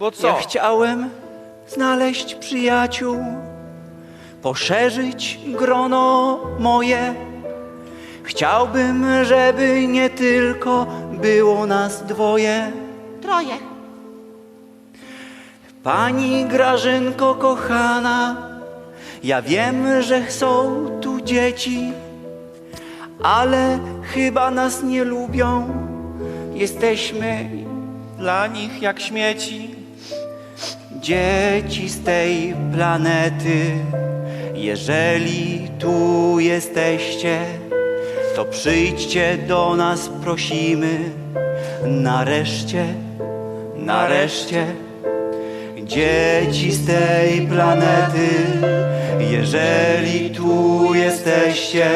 Bo co? Ja chciałem znaleźć przyjaciół, poszerzyć grono moje. Chciałbym, żeby nie tylko było nas dwoje. Troje. Pani Grażynko kochana, ja wiem, że są tu dzieci, ale chyba nas nie lubią. Jesteśmy Dla nich jak śmieci. Dzieci z tej planety. Jeżeli tu jesteście, to przyjdźcie do nas, prosimy. Nareszcie, nareszcie. Dzieci z tej planety, jeżeli tu jesteście,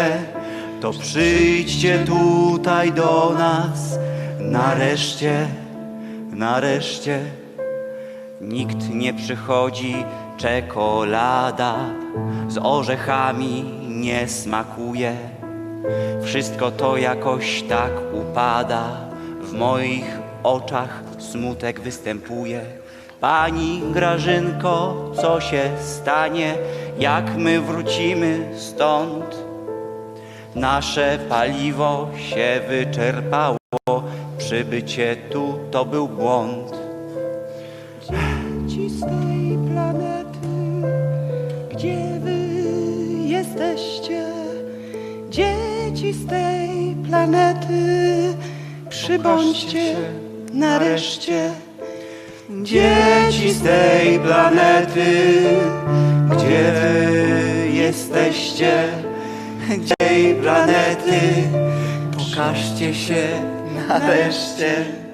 to przyjdźcie tutaj do nas. Nareszcie, nareszcie. Nikt nie przychodzi, czekolada z orzechami nie smakuje. Wszystko to jakoś tak upada, w moich oczach smutek występuje. Pani Grażynko, co się stanie, jak my wrócimy stąd? Nasze paliwo się wyczerpało, przybycie tu to był błąd. Dzieci z tej planety, gdzie wy jesteście? Dzieci z tej planety, przybądźcie nareszcie. Dzieci z tej planety, gdzie wy jesteście? Gdzie tej planety? Pokażcie się nareszcie.